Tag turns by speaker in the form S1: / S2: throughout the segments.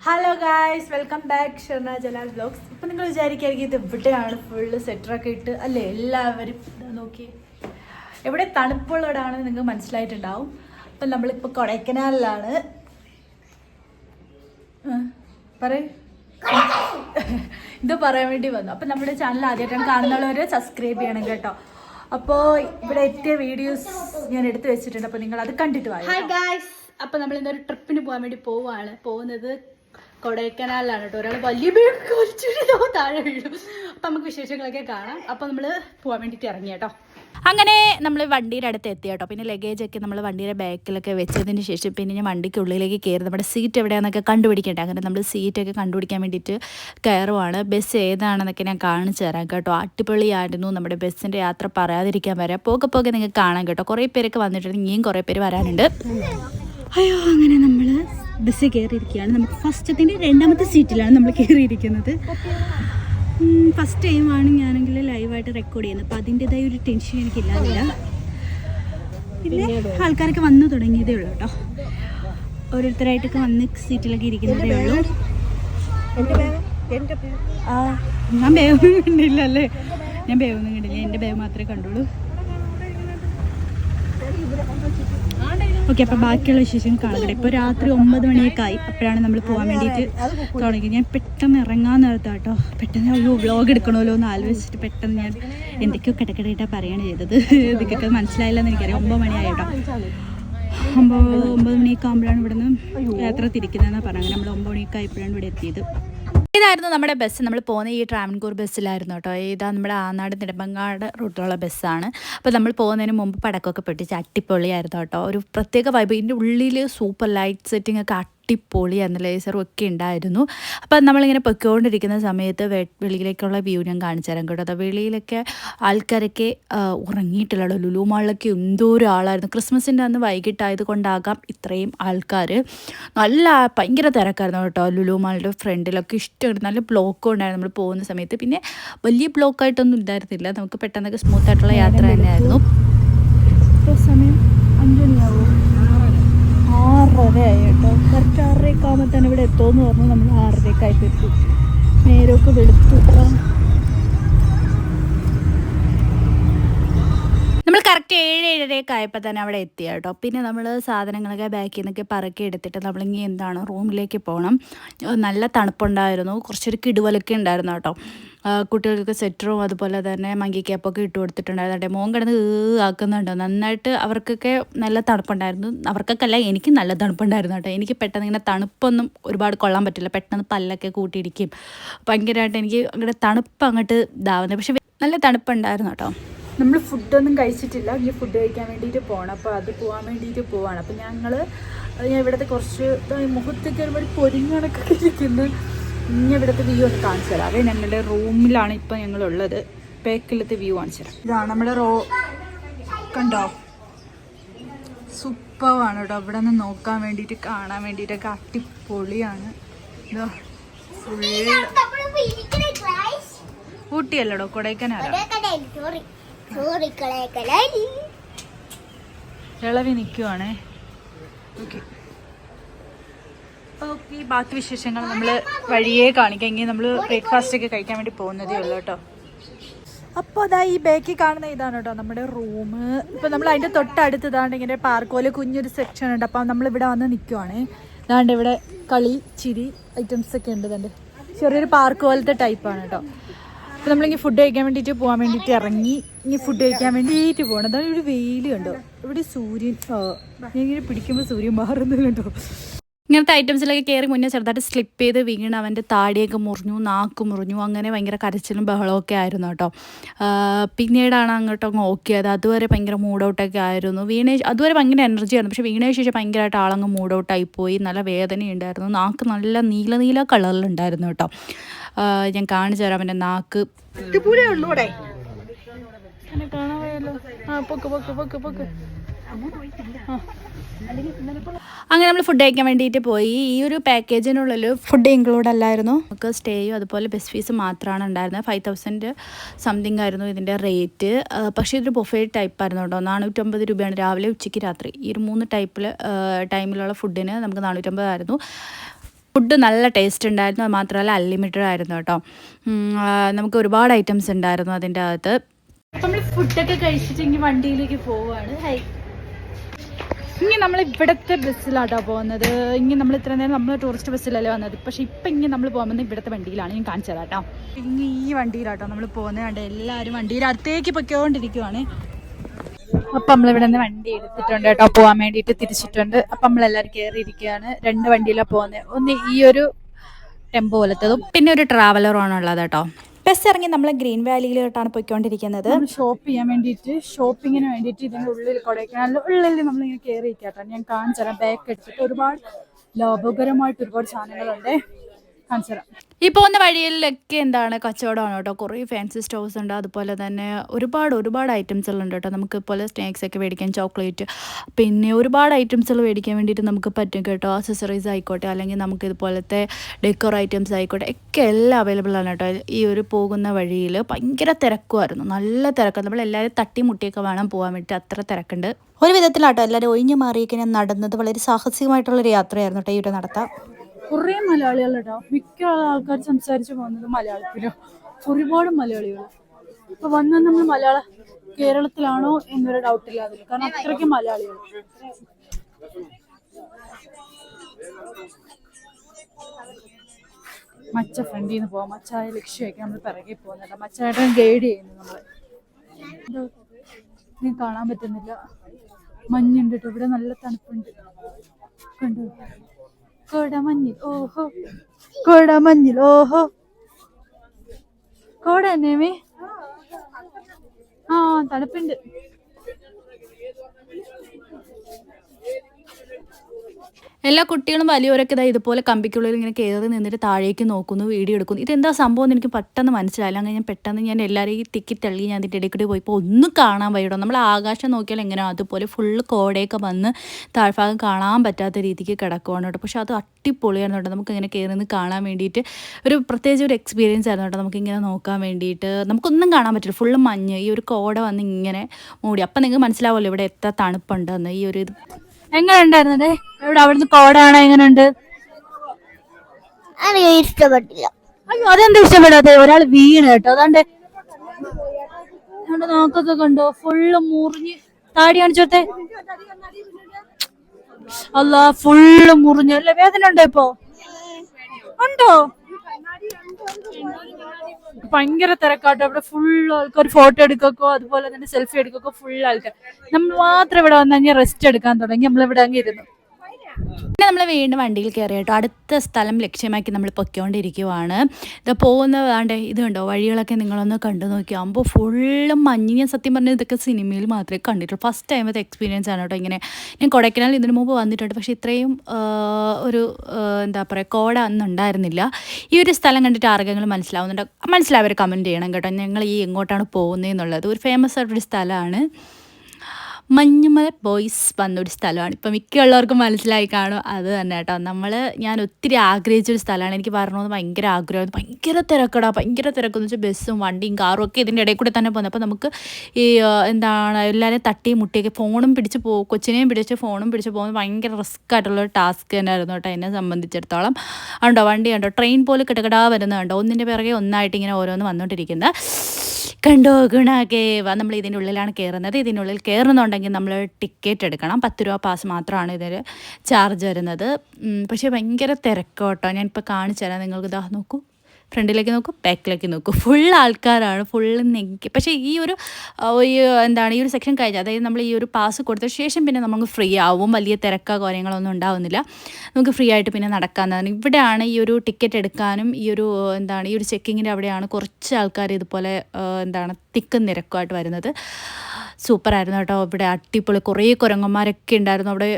S1: Hello guys welcome back Sharna Jalal blogs ഇപ്പം നിങ്ങൾ വിചാരിക്കുകയായിരിക്കും ഇത് എവിടെയാണ് ഫുള്ള് സെറ്ററൊക്കെ ഇട്ട്. അല്ലേ? എല്ലാവരും നോക്കി എവിടെ തണുപ്പുള്ളവിടാണെന്ന് നിങ്ങൾക്ക് മനസ്സിലായിട്ടുണ്ടാവും. അപ്പം നമ്മളിപ്പോൾ കൊടൈക്കനാലിലാണ്. ആ, പറയ്. ഇത് പറയാൻ വേണ്ടി വന്നു. അപ്പം നമ്മുടെ ചാനൽ ആദ്യമായിട്ടാണ് കാണുന്നവർ സബ്സ്ക്രൈബ് ചെയ്യണം കേട്ടോ. അപ്പോൾ ഇവിടെ എത്തിയ വീഡിയോസ് ഞാൻ എടുത്തു വെച്ചിട്ടുണ്ട്. അപ്പോൾ നിങ്ങൾ അത് കണ്ടിട്ട് വായി ഹായ് ഗായ്സ് അപ്പോൾ നമ്മൾ ഇന്നൊരു ട്രിപ്പിന് പോകാൻ വേണ്ടി പോവാണ്. പോകുന്നത് കൊടൈക്കനാലിലാണ് കേട്ടോ. ഒരാൾ വലിയ ബീഡ് വലിച്ചിട്ട് താഴെ വീഴും. അപ്പം നമുക്ക് വിശേഷങ്ങളൊക്കെ കാണാം. അപ്പൊ നമ്മൾ പോകാൻ വേണ്ടിയിട്ട് ഇറങ്ങി കേട്ടോ. അങ്ങനെ നമ്മൾ വണ്ടിയുടെ അടുത്ത് എത്തി കേട്ടോ. പിന്നെ ലഗേജ് ഒക്കെ നമ്മൾ വണ്ടിയുടെ ബാക്കിലൊക്കെ വെച്ചതിന് ശേഷം പിന്നെ ഞാൻ വണ്ടിക്ക് ഉള്ളിലേക്ക് കയറി. നമ്മുടെ സീറ്റ് എവിടെയാണെന്നൊക്കെ കണ്ടുപിടിക്കേണ്ട? അങ്ങനെ നമ്മൾ സീറ്റൊക്കെ കണ്ടുപിടിക്കാൻ വേണ്ടിയിട്ട് കയറുവാണ്. ബസ് ഏതാണെന്നൊക്കെ ഞാൻ കാണിച്ചു തരാം കേട്ടോ. അടിപൊളിയായിരുന്നു നമ്മുടെ ബസ്സിന്റെ യാത്ര. പറയാതിരിക്കാൻ വരാം പോകെ പോകെ നിങ്ങൾക്ക് കാണാം കേട്ടോ. കുറേ പേരൊക്കെ വന്നിട്ടുണ്ട്. ഇനിയും കുറേ പേര് വരാനുണ്ട്. അയ്യോ അങ്ങനെ നമ്മൾ ബസ്സിൽ കയറിയിരിക്കുകയാണ് നമുക്ക് ഫസ്റ്റത്തിന്റെ രണ്ടാമത്തെ സീറ്റിലാണ് നമ്മൾ കയറിയിരിക്കുന്നത് ഫസ്റ്റ് ടൈം ആണ് ഞാനെങ്കിൽ ലൈവായിട്ട് റെക്കോർഡ് ചെയ്യുന്നത്. അപ്പോൾ അതിന്റെതായ ഒരു ടെൻഷൻ എനിക്കില്ലാതില്ല. പിന്നെ ആൾക്കാരൊക്കെ വന്നു തുടങ്ങിയതേ ഉള്ളൂ കേട്ടോ. ഓരോരുത്തരായിട്ടൊക്കെ വന്ന് സീറ്റിലൊക്കെ ഇരിക്കുന്നതേ ഉള്ളൂ. ആ ഞാൻ ബേവൊന്നും കണ്ടില്ല അല്ലേ? ഞാൻ ബേവൊന്നും കണ്ടില്ല. എന്റെ ബേവ് മാത്രമേ കണ്ടുള്ളൂ. ഓക്കെ അപ്പോൾ ബാക്കിയുള്ള വിശേഷം കാണട്ടെ. ഇപ്പോൾ രാത്രി ഒമ്പത് മണിയൊക്കെ ആയി അപ്പോഴാണ് നമ്മൾ പോകാൻ വേണ്ടിയിട്ട് തുടങ്ങി ഞാൻ പെട്ടെന്ന് ഇറങ്ങാൻ നേരത്താ കേട്ടോ പെട്ടെന്ന് അയ്യോ വ്ളോഗ് എടുക്കണമല്ലോ എന്ന് ആലോചിച്ചിട്ട് പെട്ടെന്ന് ഞാൻ എന്തൊക്കെയോ കിടക്കിടയിട്ടാണ് പറയുകയാണ് ചെയ്തത്. ഇതൊക്കെ മനസ്സിലായില്ലെന്ന് എനിക്കറിയാം. ഒമ്പത് മണിയായി കേട്ടോ ഒമ്പത് ഒമ്പത് മണിയൊക്കെ ആകുമ്പോഴാണ് ഇവിടുന്ന് യാത്ര തിരിക്കുന്നതെന്നാണ് പറഞ്ഞത്. നമ്മൾ ഒമ്പത് മണിയൊക്കെ ആയപ്പോഴാണ് ഇവിടെ എത്തിയത്. ഇതായിരുന്നു നമ്മുടെ ബസ് നമ്മൾ പോകുന്ന ഈ ട്രാവൻകൂർ ബസ്സിലായിരുന്നു കേട്ടോ. ഇതാ നമ്മുടെ ആനാട് നെടുമ്പങ്ങാട് റൂട്ടിലുള്ള ബസ്സാണ് അപ്പോൾ നമ്മൾ പോകുന്നതിന് മുമ്പ് പടക്കമൊക്കെ പൊട്ടിച്ച് അട്ടിപ്പൊളിയായിരുന്നു കേട്ടോ. ഒരു പ്രത്യേക വൈബ് ഇതിന്റെ ഉള്ളിൽ സൂപ്പർ ലൈറ്റ് സെറ്റിംഗ് ഒക്കെ അട്ടിപ്പൊളിയായിരുന്നു ലേസറും ഒക്കെ ഉണ്ടായിരുന്നു. അപ്പം നമ്മളിങ്ങനെ പൊയ്ക്കൊണ്ടിരിക്കുന്ന സമയത്ത് വെളിയിലേക്കുള്ള വ്യൂ ഞാൻ കാണിച്ചു തരാം കേട്ടോ. വെളിയിലൊക്കെ ആൾക്കാരൊക്കെ ഉറങ്ങിയിട്ടുള്ള ഉറങ്ങിയിട്ടില്ലല്ലോ ലുലു മാളിലൊക്കെ എന്തോ ഒരാളായിരുന്നു. ക്രിസ്മസിന്റെ അന്ന് വൈകിട്ടായത് കൊണ്ടാകാം ഇത്രയും ആൾക്കാർ നല്ല ഭയങ്കര തിരക്കായിരുന്നു കേട്ടോ ലുലു മാളിന്റെ ഫ്രണ്ടിലൊക്കെ. ഇഷ്ടമായിരുന്നു നല്ല ബ്ലോക്ക് ഉണ്ടായിരുന്നു നമ്മൾ പോകുന്ന സമയത്ത്. പിന്നെ വലിയ ബ്ലോക്കായിട്ടൊന്നും ഉണ്ടായിരുന്നില്ല നമുക്ക് പെട്ടെന്നൊക്കെ സ്മൂത്ത് ആയിട്ടുള്ള യാത്ര തന്നെയായിരുന്നു. സമയം അഞ്ചു മണിയാവും. ആറര ആയി കേട്ടോ. ആറരയൊക്കെ ആകുമ്പോൾ തന്നെ ഇവിടെ എത്തുമെന്ന് പറഞ്ഞു നമ്മൾ ആറരയൊക്കെ ആയിട്ട് എത്തി നേരമൊക്കെ വെളുത്തു. നമ്മൾ കറക്റ്റ് ഏഴ് ഏഴരയൊക്കെ ആയപ്പോൾ തന്നെ അവിടെ എത്തി കേട്ടോ. പിന്നെ നമ്മൾ സാധനങ്ങളൊക്കെ ബാക്കിൽ നിന്നൊക്കെ പറക്കി എടുത്തിട്ട് നമ്മളിങ്ങി എന്താണ് റൂമിലേക്ക് പോകണം നല്ല തണുപ്പുണ്ടായിരുന്നു. കുറച്ചൊരു കിടുവലൊക്കെ ഉണ്ടായിരുന്നു കേട്ടോ. കുട്ടികൾക്കൊക്കെ കുട്ടികൾക്ക് സെറ്ററും അതുപോലെ തന്നെ മങ്കി ക്യാപ്പൊക്കെ ഇട്ട് കൊടുത്തിട്ടുണ്ടായിരുന്നു. മോൻ കിടന്ന് ആക്കുന്നുണ്ടോ. നന്നായിട്ട് അവർക്കൊക്കെ നല്ല തണുപ്പുണ്ടായിരുന്നു. അവർക്കൊക്കെ അല്ല എനിക്ക് നല്ല തണുപ്പുണ്ടായിരുന്നു കേട്ടോ. എനിക്ക് പെട്ടെന്ന് ഇങ്ങനെ തണുപ്പൊന്നും ഒരുപാട് കൊള്ളാൻ പറ്റില്ല. പെട്ടെന്ന് പല്ലൊക്കെ കൂട്ടിയിടിക്കും. ഭയങ്കരമായിട്ട് എനിക്ക് അങ്ങനെ തണുപ്പ് അങ്ങോട്ട് ഇതാവുന്നത് പക്ഷേ നല്ല തണുപ്പുണ്ടായിരുന്നു കേട്ടോ. നമ്മൾ ഫുഡൊന്നും കഴിച്ചിട്ടില്ല ഇനി ഫുഡ് കഴിക്കാൻ വേണ്ടിയിട്ട് പോകണം അപ്പോൾ അത് പോകാൻ വേണ്ടിയിട്ട് പോവാണ് അപ്പോൾ ഞങ്ങൾ ഞാൻ ഇവിടുത്തെ കുറച്ച് മുഖത്തൊക്കെ ഒരുപാട് പൊരിങ്ങണക്കൊക്കെ ഇരിക്കുന്നു ഇനി ഇവിടുത്തെ വ്യൂ ഒന്ന് കാണിച്ചു തരാം അതേ ഞങ്ങളുടെ റൂമിലാണ് ഇപ്പോൾ ഞങ്ങളുള്ളത് പേക്കിലത്തെ വ്യൂ കാണിച്ചു തരാം ഇതാണ് നമ്മുടെ റോ കണ്ടോ സൂപ്പറാണ് കേട്ടോ ഇവിടെ നിന്ന് നോക്കാൻ വേണ്ടിയിട്ട് കാണാൻ വേണ്ടിയിട്ടൊക്കെ അടിപൊളിയാണ് ഇതോ ഊട്ടിയല്ലടോ കൊടൈക്കനാലോ ഇളവി നിൽക്കുവാണേ ഓക്കെ. ബാക്കി വിശേഷങ്ങൾ നമ്മൾ വഴിയേ കാണിക്കാം. ഇങ്ങനെ നമ്മൾ ബ്രേക്ക്ഫാസ്റ്റ് ഒക്കെ കഴിക്കാൻ വേണ്ടി പോകുന്നതേ ഉള്ളൂ കേട്ടോ. അപ്പോൾ അതാ ഈ ബേക്കി കാണുന്ന ഇതാണ് കേട്ടോ നമ്മുടെ റൂം. ഇപ്പോൾ നമ്മൾ അതിന്റെ തൊട്ടടുത്ത് ഇതാണ്ട് ഇങ്ങനെ പാർക്ക് കുഞ്ഞൊരു സെക്ഷൻ ഉണ്ട്. അപ്പോൾ നമ്മൾ ഇവിടെ വന്ന് നിൽക്കുവാണേ ഇതാണ്ട് ഇവിടെ കളി ചിരി ഐറ്റംസ് ഒക്കെ ഉണ്ട് ഇതുണ്ട്. ചെറിയൊരു പാർക്ക് പോലത്തെ ടൈപ്പാണ് കേട്ടോ. അപ്പോൾ നമ്മളിങ്ങനെ ഫുഡ് കഴിക്കാൻ വേണ്ടിയിട്ട് പോകാൻ വേണ്ടിയിട്ട് ഇറങ്ങി ഇനി ഫുഡ് കഴിക്കാൻ വേണ്ടിയിട്ട് പോകണം അതാണ് ഇവിടെ വെയിൽ കണ്ടോ? ഇവിടെ സൂര്യൻ ഞാൻ ഇങ്ങനെ പിടിക്കുമ്പോൾ സൂര്യൻ മാറുന്നു കണ്ടോ? ഇങ്ങനത്തെ ഐറ്റംസിലൊക്കെ കയറി മുന്നേ ചെറുതായിട്ട് സ്ലിപ്പ് ചെയ്ത് വീണ് അവന്റെ താടിയൊക്കെ മുറിഞ്ഞു നാക്ക് മുറിഞ്ഞു. അങ്ങനെ ഭയങ്കര കരച്ചിലും ബഹളമൊക്കെ ആയിരുന്നു കേട്ടോ. പിന്നീടാണ് അങ്ങോട്ട് അങ്ങ് ഓക്കിയത് അതുവരെ ഭയങ്കര മൂഡ് ഔട്ടൊക്കെ ആയിരുന്നു. വീണേഷ് അതുവരെ ഭയങ്കര എനർജി ആയിരുന്നു. പക്ഷേ വീണേ ശേഷം ഭയങ്കരമായിട്ട് ആളങ്ങ് മൂഡ് ഔട്ടായി പോയി. നല്ല വേദനയുണ്ടായിരുന്നു നാക്ക് നല്ല നീല നീല കളറിലുണ്ടായിരുന്നു കേട്ടോ. ഞാൻ കാണിച്ചു തരാം അവന്റെ നാക്ക്. വയ്യല്ലോ ആ പൊക്ക് പൊക്ക് പൊക്ക് പൊക്ക്. അങ്ങനെ നമ്മൾ ഫുഡ് കഴിക്കാൻ വേണ്ടിയിട്ട് പോയി. ഈ ഒരു പാക്കേജിനുള്ളിൽ ഫുഡ് ഇൻക്ലൂഡ് അല്ലായിരുന്നു. നമുക്ക് സ്റ്റേയും അതുപോലെ ബസ് ഫീസ് മാത്രമാണ് ഉണ്ടായിരുന്നത്. ഫൈവ് തൗസൻഡ് സംതിങ് ആയിരുന്നു ഇതിന്റെ റേറ്റ് പക്ഷേ ഇതൊരു ബൊഫേ ടൈപ്പ് ആയിരുന്നു കേട്ടോ. നാനൂറ്റമ്പത് രൂപയാണ് രാവിലെ ഉച്ചയ്ക്ക് രാത്രി. ഈ ഒരു മൂന്ന് ടൈപ്പിൽ ടൈമിലുള്ള ഫുഡിന് നമുക്ക് നാനൂറ്റമ്പതായിരുന്നു ഫുഡ് നല്ല ടേസ്റ്റ് ഉണ്ടായിരുന്നു. അത് മാത്രമല്ല അൺലിമിറ്റഡ് ആയിരുന്നു കേട്ടോ. നമുക്ക് ഒരുപാട് ഐറ്റംസ് ഉണ്ടായിരുന്നു അതിന്റെ അകത്ത്. നമ്മൾ ഫുഡൊക്കെ കഴിച്ചിട്ട് ഇനി വണ്ടിയിലേക്ക് പോവാണ്. ഹൈ. ഇനി നമ്മൾ ഇവിടുത്തെ ബസ്സിലാട്ടോ പോകുന്നത്. ഇനി നമ്മൾ ഇത്ര നേരം നമ്മൾ ടൂറിസ്റ്റ് ബസ്സിലല്ലേ വന്നത്. പക്ഷെ ഇപ്പം ഇനി നമ്മൾ പോകുന്നത് ഇവിടുത്തെ വണ്ടിയിലാണ്. ഞാൻ കാണിച്ചത് കേട്ടോ ഇനി ഈ വണ്ടിയിലാട്ടോ നമ്മൾ പോകുന്നത്. കണ്ട് എല്ലാവരും വണ്ടിയിൽ അടുത്തേക്ക് പൊയ്ക്കൊണ്ടിരിക്കുവാണ്. അപ്പം നമ്മളിവിടെ നിന്ന് വണ്ടി എടുത്തിട്ടുണ്ട് കേട്ടോ. പോകാൻ വേണ്ടിയിട്ട് തിരിച്ചിട്ടുണ്ട്. അപ്പം നമ്മളെല്ലാവരും കയറിയിരിക്കുകയാണ് രണ്ട് വണ്ടിയിലാണ് പോകുന്നത്. ഒന്ന് ഈ ഒരു ടെമ്പോ പോലത്തതും പിന്നെ ഒരു ട്രാവലറുമാണ് ഉള്ളത് കേട്ടോ. ബസ് ഇറങ്ങി നമ്മൾ ഗ്രീൻ വാലിയിലോട്ടാണ് പോയിക്കൊണ്ടിരിക്കുന്നത്. ഷോപ്പ് ചെയ്യാൻ വേണ്ടിയിട്ട് ഷോപ്പിങ്ങിന് വേണ്ടിയിട്ട് ഇതിന്റെ ഉള്ളിൽ കൊടൈക്കനാലിന്റെ ഉള്ളിൽ നമ്മളിങ്ങനെ കയറിയിരിക്കട്ടോ ഞാൻ കാണിച്ചു തരാം ബാക്ക് എടുത്തിട്ട് ഒരുപാട് ലാഭകരമായിട്ട് ഒരുപാട് സാധനങ്ങളുണ്ട്. കാണിച്ചു തരാം ഈ പോകുന്ന വഴിയിലൊക്കെ എന്താണ് കച്ചവടമാണ് കേട്ടോ? കുറേ ഫാൻസി സ്റ്റോഴ്സ് ഉണ്ട്. അതുപോലെ തന്നെ ഒരുപാട് ഒരുപാട് ഐറ്റംസ് എല്ലാം ഉണ്ട് കേട്ടോ. നമുക്ക് ഇപ്പോൾ സ്നാക്സ് ഒക്കെ മേടിക്കാൻ ചോക്ലേറ്റ് പിന്നെ ഒരുപാട് ഐറ്റംസ് ഐറ്റംസുകൾ മേടിക്കാൻ വേണ്ടിയിട്ട് നമുക്ക് പറ്റും കേട്ടോ. അക്സസറീസ് ആയിക്കോട്ടെ അല്ലെങ്കിൽ നമുക്ക് ഇതുപോലത്തെ ഡെക്കോർ ഐറ്റംസ് ആയിക്കോട്ടെ ഒക്കെ എല്ലാം അവൈലബിൾ ആണ് കേട്ടോ. ഈ ഒരു പോകുന്ന വഴിയിൽ ഭയങ്കര തിരക്കുമായിരുന്നു. നല്ല തിരക്കാണ്. നമ്മളെല്ലാവരും തട്ടി തട്ടിമുട്ടിയൊക്കെ വേണം പോകാൻ വേണ്ടിയിട്ട് അത്ര തിരക്കുണ്ട്. ഒരു വിധത്തിലാട്ടോ എല്ലാവരും ഒഴിഞ്ഞു മാറിയൊക്കെ ഞാൻ നടന്നത് വളരെ സാഹസികമായിട്ടുള്ളൊരു യാത്രയായിരുന്നു കേട്ടോ ഈ ഒരു നടത്താം.
S2: കുറേ ഉണ്ടാവും മിക്ക ആൾക്കാർ സംസാരിച്ച് പോകുന്നത് മലയാളത്തിലോ. ഒരുപാട് മലയാളികൾ ഇപ്പൊ വന്ന നമ്മൾ മലയാള കേരളത്തിലാണോ എന്നൊരു ഡൗട്ടില്ല അതിൽ കാരണം അത്രയ്ക്ക് മലയാളികൾ മച്ച ഫ്രണ്ടിൽ നിന്ന് പോവാം. മച്ചായ ലക്ഷ്യമൊക്കെ നമ്മൾ പിറകെ പോകുന്നുണ്ട് മച്ചായിട്ട് ഗൈഡ് ചെയ്യുന്നു നമ്മൾ നീ കാണാൻ പറ്റുന്നില്ല. മഞ്ഞുണ്ട് ഇവിടെ നല്ല തണുപ്പുണ്ട്. കണ്ടോ? കോടമഞ്ഞിൽ ഓഹോ. കോടമഞ്ഞിൽ ഓഹോ. കോട തന്നെയമേ ആ തണുപ്പുണ്ട്.
S1: എല്ലാ കുട്ടികളും വലിയവരൊക്കെ ഇതാ ഇതുപോലെ കമ്പിക്കുള്ളിൽ ഇങ്ങനെ കയറി നിന്നിട്ട് താഴേക്ക് നോക്കുന്നു വീഡിയോ എടുക്കുന്നു. ഇതെന്താ സംഭവം എന്ന് എനിക്ക് പെട്ടെന്ന് മനസ്സിലായില്ല. അങ്ങനെ ഞാൻ പെട്ടെന്ന് ഞാൻ എല്ലാവരെയും തിക്കി തള്ളി ഞാൻ അതിന്റെ പോയി പോയപ്പോൾ ഒന്നും കാണാൻ വയ്യടോ. നമ്മൾ ആകാശം നോക്കിയാൽ എങ്ങനെ അതുപോലെ ഫുള്ള് കോടയൊക്കെ വന്ന് താഴ്ഭാഗം കാണാൻ പറ്റാത്ത രീതിക്ക് കിടക്കുവാണ് കേട്ടോ. പക്ഷെ അത് അടിപൊളിയായിരുന്നു കേട്ടോ. നമുക്ക് ഇങ്ങനെ കയറി നിന്ന് കാണാൻ വേണ്ടിയിട്ട് ഒരു പ്രത്യേകിച്ച് ഒരു എക്സ്പീരിയൻസ് ആയിരുന്നു കേട്ടോ. നമുക്കിങ്ങനെ നോക്കാൻ വേണ്ടിയിട്ട് നമുക്കൊന്നും കാണാൻ പറ്റില്ല. ഫുള്ള് മഞ്ഞ്. ഈ ഒരു കോട വന്ന് ഇങ്ങനെ മൂടി. അപ്പം നിങ്ങൾക്ക് മനസ്സിലാവുമല്ലോ ഇവിടെ എത്ര തണുപ്പുണ്ടെന്ന്. ഈ ഒരു
S2: എങ്ങനെ ഉണ്ടായിരുന്നേ ഇവിടെ അവിടുന്ന് കോടാണോ? എങ്ങനെയുണ്ട്
S3: എനിക്ക് ഇഷ്ടപ്പെട്ടില്ല.
S2: അയ്യോ അതെന്താ ഇഷ്ടപ്പെടാതെ ഒരാൾ വീണ് കേട്ടോ. അതാണ്ട് നോക്കൊക്കെ കണ്ടോ? ഫുള്ള് മുറിഞ്ഞ് താടി കാണിച്ചോട്ടെ അല്ല ഫുള്ള് മുറിഞ്ഞു. അല്ലെ വേദന ഉണ്ടോ ഇപ്പോ? ഉണ്ടോ? ഭയങ്കര തിരക്കാട്ടോ. അവിടെ ഫുൾ ആൾക്കാർ ഫോട്ടോ എടുക്കോ അതുപോലെ തന്നെ സെൽഫി എടുക്കോ ഫുൾ ആൾക്കാർ നമ്മൾ മാത്രം ഇവിടെ വന്നു റെസ്റ്റ് എടുക്കാൻ തുടങ്ങി. നമ്മൾ ഇവിടെ അങ്ങ് ഇരുന്നു.
S1: പിന്നെ നമ്മൾ വീണ്ടും വണ്ടിയിൽ കയറി കേട്ടോ അടുത്ത സ്ഥലം ലക്ഷ്യമാക്കി നമ്മൾ പൊയ്ക്കൊണ്ടിരിക്കുവാണ്. ഇത് പോകുന്നതാണ്ട് ഇത് കണ്ടോ വഴികളൊക്കെ നിങ്ങളൊന്ന് കണ്ടു നോക്കിയാകുമ്പോൾ ഫുള്ളും മഞ്ഞ്. ഞാൻ സത്യം പറഞ്ഞാൽ ഇതൊക്കെ സിനിമയിൽ മാത്രമേ കണ്ടിട്ടുള്ളൂ. ഫസ്റ്റ് ടൈം അത് എക്സ്പീരിയൻസ് ആണ് കേട്ടോ ഇങ്ങനെ. ഞാൻ കൊടൈക്കനാൽ ഇതിനു മുമ്പ് വന്നിട്ടുണ്ട്. പക്ഷേ ഇത്രയും ഒരു എന്താ പറയുക കോട ഒന്നും ഉണ്ടായിരുന്നില്ല. ഈ ഒരു സ്ഥലം കണ്ടിട്ട് ആർക്കെങ്കിലും മനസ്സിലാവുന്നുണ്ടോ? മനസ്സിലാവർ കമന്റ് ചെയ്യണം കേട്ടോ. ഞങ്ങൾ ഈ എങ്ങോട്ടാണ് പോകുന്നതെന്നുള്ളത് ഒരു ഫേമസ് ആയിട്ടൊരു സ്ഥലമാണ്. മഞ്ഞുമല ബോയ്സ് വന്നൊരു സ്ഥലമാണ്. ഇപ്പം മിക്കുള്ളവർക്കും മനസ്സിലായി കാണും അത് തന്നെ കേട്ടോ. നമ്മൾ ഞാൻ ഒത്തിരി ആഗ്രഹിച്ചൊരു സ്ഥലമാണ്. എനിക്ക് പറഞ്ഞത് ഭയങ്കര ആഗ്രഹമായിരുന്നു. ഭയങ്കര തിരക്കടാ. ഭയങ്കര തിരക്കെന്ന് വെച്ചാൽ ബസ്സും വണ്ടിയും കാറും ഒക്കെ ഇതിന്റെ ഇടയിൽ കൂടെ തന്നെ പോകുന്നത് അപ്പോൾ നമുക്ക് ഈ എന്താണ് എല്ലാവരെയും തട്ടിയും മുട്ടിയൊക്കെ ഫോണും പിടിച്ച് പോകും കൊച്ചിനെയും പിടിച്ച് ഫോണും പിടിച്ച് പോകുന്നത് ഭയങ്കര റിസ്ക് ആയിട്ടുള്ള ഒരു ടാസ്ക് തന്നെയായിരുന്നു കേട്ടോ എന്നെ സംബന്ധിച്ചിടത്തോളം. ഉണ്ടോ വണ്ടി ഉണ്ടോ ട്രെയിൻ പോലെ കിടകടാ വരുന്നത് കണ്ടോ? ഒന്നിന്റെ പിറകെ ഒന്നായിട്ട് ഇങ്ങനെ ഓരോന്ന് വന്നുകൊണ്ടിരിക്കുന്നത് കണ്ടോ ഗുണാകേ വാ നമ്മൾ ഇതിന്റെ ഉള്ളിലാണ് കയറുന്നത് ഇതിനുള്ളിൽ ഉള്ളിൽ കയറുന്നുണ്ടെങ്കിൽ നമ്മൾ ടിക്കറ്റ് എടുക്കണം. പത്ത് രൂപ പാസ് മാത്രമാണ് ഇതിൽ ചാർജ് വരുന്നത്. പക്ഷേ ഭയങ്കര തിരക്കോട്ടോ ഞാനിപ്പോൾ കാണിച്ചു തരാം. നിങ്ങൾക്ക് ഇതാ നോക്കൂ. ഫ്രണ്ടിലേക്ക് നോക്കൂ ബാക്കിലേക്ക് നോക്കൂ. ഫുൾ ആൾക്കാരാണ്. ഫുൾ നെങ്കി പക്ഷേ ഈ ഒരു എന്താണ് ഈ ഒരു സെക്ഷൻ കഴിഞ്ഞ് അതായത് നമ്മൾ ഈ ഒരു പാസ് കൊടുത്ത ശേഷം പിന്നെ നമുക്ക് ഫ്രീ ആവും. വലിയ തിരക്കോ കാര്യങ്ങളൊന്നും ഉണ്ടാവുന്നില്ല. നമുക്ക് ഫ്രീ ആയിട്ട് പിന്നെ നടക്കാവുന്നതാണ്. ഇവിടെയാണ് ഈ ഒരു ടിക്കറ്റ് എടുക്കാനും ഈ ഒരു എന്താണ് ഈ ഒരു ചെക്കിങ്ങിന്റെ അവിടെയാണ് കുറച്ച് ആൾക്കാർ ഇതുപോലെ എന്താണ് തിക്കും നിരക്കുമായിട്ട് വരുന്നത്. സൂപ്പറായിരുന്നു കേട്ടോ. ഇവിടെ അടിപൊളി കുറേ കുരങ്ങന്മാരൊക്കെ ഉണ്ടായിരുന്നു. അവിടെ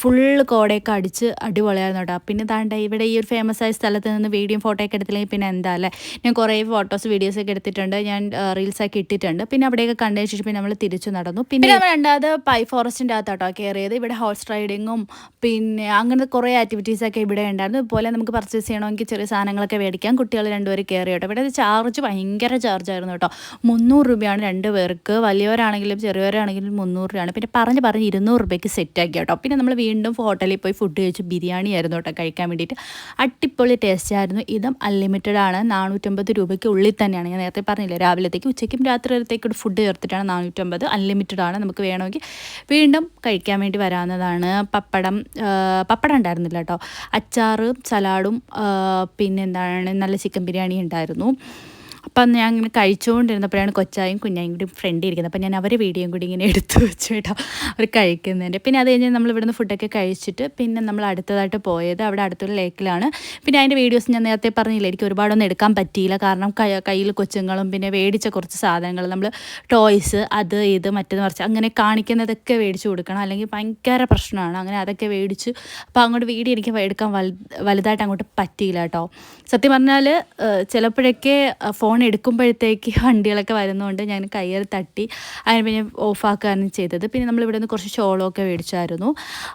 S1: ഫുള്ള് കോടയൊക്കെ അടിച്ച് അടിപൊളിയായിരുന്നു കേട്ടോ. പിന്നെ താണ്ട ഇവിടെ ഈ ഒരു ഫേമസ് ആയ സ്ഥലത്ത് നിന്ന് വീഡിയോ ഫോട്ടോ ഒക്കെ എടുത്തില്ലെങ്കിൽ പിന്നെ എന്താ അല്ലേ? ഞാൻ കുറേ ഫോട്ടോസ് വീഡിയോസ് ഒക്കെ എടുത്തിട്ടുണ്ട്. ഞാൻ റീൽസ് ആക്കി ഇട്ടിട്ടുണ്ട്. പിന്നെ അവിടെയൊക്കെ കണ്ടതിന് ശേഷം പിന്നെ നമ്മൾ തിരിച്ചു നടന്നു. പിന്നെ നമ്മൾ രണ്ടാമത് പൈ ഫോറസ്റ്റിന്റെ അകത്താട്ടോ കയറിയത് ഇവിടെ ഹോഴ്സ് റൈഡിങ്ങും പിന്നെ അങ്ങനത്തെ കുറേ ആക്ടിവിറ്റീസ് ഒക്കെ ഇവിടെ ഉണ്ടായിരുന്നു. ഇതുപോലെ നമുക്ക് പർച്ചേസ് ചെയ്യണമെങ്കിൽ ചെറിയ സാധനങ്ങളൊക്കെ മേടിക്കാം. കുട്ടികൾ രണ്ടുപേരും കയറി കേട്ടോ. ഇവിടെ ചാർജ് ഭയങ്കര ചാർജ് ആയിരുന്നു കേട്ടോ. മുന്നൂറ് രൂപയാണ് രണ്ട് പേർക്ക്. വലിയവരാണെങ്കിലും ചെറിയവരാണെങ്കിലും മുന്നൂറ് രൂപയാണ്. പിന്നെ പറഞ്ഞ് പറഞ്ഞ് ഇരുന്നൂറ് രൂപയ്ക്ക് സെറ്റാക്കി കേട്ടോ. പിന്നെ നമ്മൾ വീണ്ടും ഹോട്ടലിൽ പോയി ഫുഡ് കഴിച്ച് ബിരിയാണി ആയിരുന്നു കേട്ടോ കഴിക്കാൻ വേണ്ടിയിട്ട്. അടിപൊളി ടേസ്റ്റ് ആയിരുന്നു. ഇതും അൺലിമിറ്റഡ് ആണ്. നാനൂറ്റമ്പത് രൂപയ്ക്ക് ഉള്ളിൽ തന്നെയാണ്. ഞാൻ നേരത്തെ പറഞ്ഞില്ല രാവിലത്തേക്ക് ഉച്ചയ്ക്കും രാത്രി വരത്തേക്കും ഫുഡ് ചേർത്തിട്ടാണ് നാനൂറ്റമ്പത്. അൺലിമിറ്റഡ് ആണ് നമുക്ക് വേണമെങ്കിൽ വീണ്ടും കഴിക്കാൻ വേണ്ടി വരാവുന്നതാണ്. പപ്പടം പപ്പടം ഉണ്ടായിരുന്നില്ല കേട്ടോ. അച്ചാറും സലാഡും പിന്നെന്താണ് നല്ല ചിക്കൻ ബിരിയാണി ഉണ്ടായിരുന്നു. അപ്പം ഞാൻ ഇങ്ങനെ കഴിച്ചുകൊണ്ടിരുന്നപ്പോഴാണ് കൊച്ചായും കുഞ്ഞായും കൂടി ഫ്രണ്ട് ഇരിക്കുന്നത്. അപ്പം ഞാൻ അവരെ വീഡിയോയും കൂടി ഇങ്ങനെ എടുത്തു വെച്ചു കേട്ടോ. അവർ കഴിക്കുന്നതിന്റെ പിന്നെ അത് കഴിഞ്ഞ് നമ്മൾ ഇവിടുന്ന് ഫുഡൊക്കെ കഴിച്ചിട്ട് പിന്നെ നമ്മൾ അടുത്തതായിട്ട് പോയത് അവിടെ അടുത്തൊരു ലേക്കിലാണ് പിന്നെ അതിന്റെ വീഡിയോസ് ഞാൻ നേരത്തെ പറഞ്ഞില്ല എനിക്ക് ഒരുപാടൊന്നും എടുക്കാൻ പറ്റിയില്ല. കാരണം കയ്യിൽ കൊച്ചുങ്ങളും പിന്നെ മേടിച്ച കുറച്ച് സാധനങ്ങൾ നമ്മൾ ടോയ്സ് അത് ഇത് മറ്റേത് മറിച്ച് അങ്ങനെ കാണിക്കുന്നതൊക്കെ മേടിച്ച് കൊടുക്കണം. അല്ലെങ്കിൽ ഭയങ്കര പ്രശ്നമാണ്. അങ്ങനെ അതൊക്കെ മേടിച്ച് അപ്പോൾ അങ്ങോട്ട് വീഡിയോ എനിക്ക് എടുക്കാൻ വലുതായിട്ട് അങ്ങോട്ട് പറ്റിയില്ല കേട്ടോ. സത്യം പറഞ്ഞാൽ ചിലപ്പോഴൊക്കെ ഫോൺ എടുക്കുമ്പോഴത്തേക്ക് വണ്ടികളൊക്കെ വരുന്നതുകൊണ്ട് ഞാൻ കയ്യിൽ തട്ടി അതിന് പിന്നെ ഓഫാക്കുകയാണ് ചെയ്തത്. പിന്നെ നമ്മൾ ഇവിടെ നിന്ന് കുറച്ച് ഷോളൊക്കെ മേടിച്ചായിരുന്നു.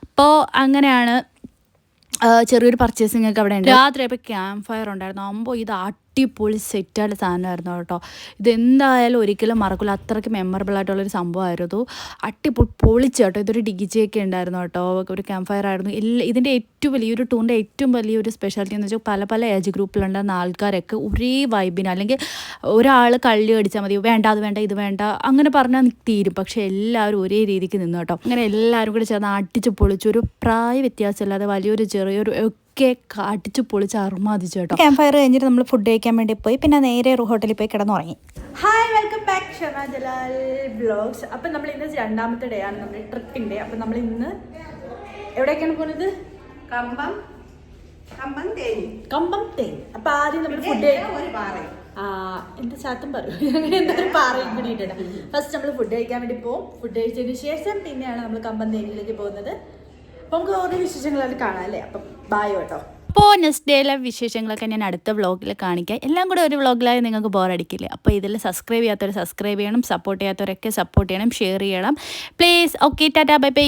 S1: അപ്പോൾ അങ്ങനെയാണ് ചെറിയൊരു പർച്ചേസിംഗ് ഒക്കെ അവിടെ ഉണ്ട് രാത്രി അപ്പോൾ ക്യാമ്പ് ഫയർ ഉണ്ടായിരുന്നു. അമ്പോ ഇത് അടിപൊളി സെറ്റായിട്ട് സാധനമായിരുന്നു കേട്ടോ. ഇതെന്തായാലും ഒരിക്കലും മറക്കില്ല അത്രയ്ക്ക് മെമ്മറബിൾ ആയിട്ടുള്ളൊരു സംഭവമായിരുന്നു. അടിപൊളി പൊളിച്ച് കേട്ടോ. ഇതൊരു ഡിഗിജിയൊക്കെ ഉണ്ടായിരുന്നു കേട്ടോ. ഒരു ക്യാമ്പ് ഫയർ ആയിരുന്നു. എല്ലാ ഇതിന്റെ ഏറ്റവും വലിയ ഒരു ടൂറിന്റെ ഏറ്റവും വലിയൊരു സ്പെഷ്യാലിറ്റി എന്ന് വെച്ചാൽ പല പല ഏജ് ഗ്രൂപ്പിലുണ്ടായിരുന്ന ആൾക്കാരൊക്കെ ഒരേ വൈബിന് അല്ലെങ്കിൽ ഒരാൾ കള്ളി അടിച്ചാൽ മതി. വേണ്ട അത് വേണ്ട ഇത് വേണ്ട. അങ്ങനെ പറഞ്ഞാൽ തീരും. പക്ഷെ എല്ലാവരും ഒരേ രീതിക്ക് നിന്നു കേട്ടോ. അങ്ങനെ എല്ലാവരും കൂടി ചേർന്ന് അടിച്ച് ഒരു പ്രായ വ്യത്യാസമില്ലാതെ വലിയൊരു ചെറിയൊരു ഒക്കെ അടിച്ച് പൊളിച്ച് അറുമാതിച്ചു കേട്ടോ.
S3: ക്യാമ്പ് ഫയർ കഴിഞ്ഞിട്ട് നമ്മൾ ഫുഡ് കഴിക്കാൻ വേണ്ടി പോയി. പിന്നെ നേരെ ഒരു ഹോട്ടലിൽ പോയി കിടന്നുറങ്ങി.
S1: Hi welcome back Shama Jalal blogs അപ്പം നമ്മൾ ഇന്ന് രണ്ടാമത്തെ ഡേ ആണ്. നമ്മുടെ ട്രിപ്പിന്റെ അപ്പം നമ്മൾ ഇന്ന് എവിടേക്കാണ് പോകുന്നത്
S4: കമ്പം. കമ്പം തേനി.
S1: കമ്പം തേൻ അപ്പം ആദ്യം നമ്മൾ ഫുഡ്
S4: ഒരു പാറ?
S1: എന്റെ ചാത്തം പറയൂ. അങ്ങനെ എന്താ ഒരു പാറയും കൂടി ഇട്ടിട്ട്. ഫസ്റ്റ് നമ്മൾ ഫുഡ് കഴിക്കാൻ വേണ്ടി പോകും ഫുഡ് കഴിച്ചതിന് ശേഷം പിന്നെയാണ് നമ്മൾ കമ്പം തേനിലേക്ക് പോകുന്നത്. ഡേയിലെ വിശേഷങ്ങളൊക്കെ ഞാൻ അടുത്ത വ്ളോഗിൽ കാണിക്കാം. എല്ലാം കൂടെ ഒരു വ്ളോഗിലായി നിങ്ങൾക്ക് ബോറടിക്കില്ലേ അപ്പോൾ ഇതിൽ സബ്സ്ക്രൈബ് ചെയ്യാത്തവർ സബ്സ്ക്രൈബ് ചെയ്യണം സപ്പോർട്ട് ചെയ്യാത്തവരൊക്കെ സപ്പോർട്ട് ചെയ്യണം ഷെയർ ചെയ്യണം. Please okay tata bye bye